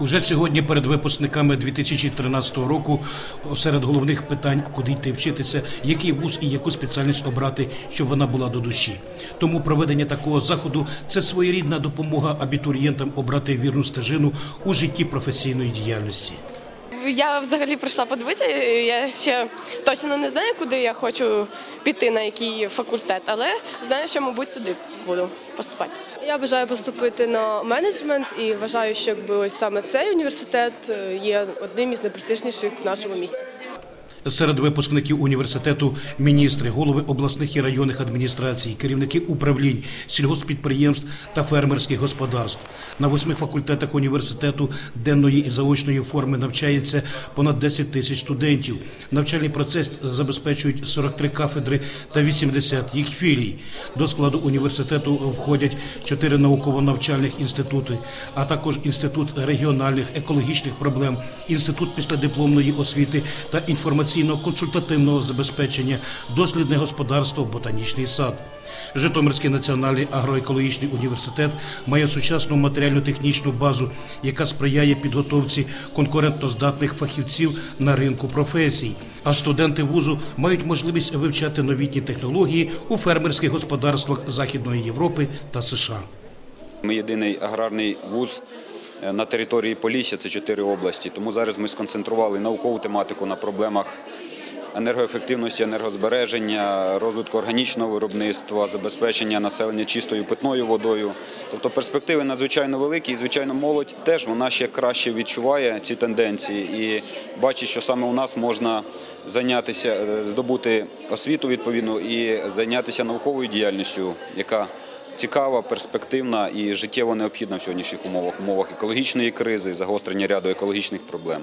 Уже сьогодні перед випускниками 2013 року серед головних питань, куди йти вчитися, який вуз і яку спеціальність обрати, щоб вона була до душі. Тому проведення такого заходу це своєрідна допомога абітурієнтам обрати вірну стежину у житті професійної діяльності. Я взагалі прийшла подивитися. Я ще точно не знаю, куди я хочу піти, на який факультет, але знаю, що, мабуть, сюди буду поступати. Я бажаю поступити на менеджмент і вважаю, що якби ось саме цей університет е, є одним із найпрестижніших в нашому місті. Серед випускників університету міністри, голови обласних і районних адміністрацій, керівники управлінь, сільгоспідприємств та фермерських господарств. На восьми факультетах університету денної і заочної форми навчається понад 10 тисяч студентів. Навчальний процес забезпечують 43 кафедри та 80 їх філій. До складу університету входять чотири науково-навчальних інститути, а також інститут регіональних екологічних проблем, інститут післядипломної освіти та інформаційно-консультативного забезпечення, дослідне господарство, ботанічний сад. Житомирський національний агроекологічний університет має сучасну матеріально-технічну базу, яка сприяє підготовці конкурентноздатних фахівців на ринку професій. А студенти вузу мають можливість вивчати новітні технології у фермерських господарствах Західної Європи та США. Ми єдиний аграрний вуз на території Полісся, це чотири області. Тому зараз ми сконцентрували наукову тематику на проблемах енергоефективності, енергозбереження, розвитку органічного виробництва, забезпечення населення чистою питною водою. Тобто перспективи надзвичайно великі, і звичайно, молодь теж вона ще краще відчуває ці тенденції і бачить, що саме у нас можна зайнятися, е, здобути освіту відповідну і зайнятися науковою діяльністю, яка цікава, перспективна і життєво необхідна в сьогоднішніх умовах, умовах екологічної кризи, загострення ряду екологічних проблем.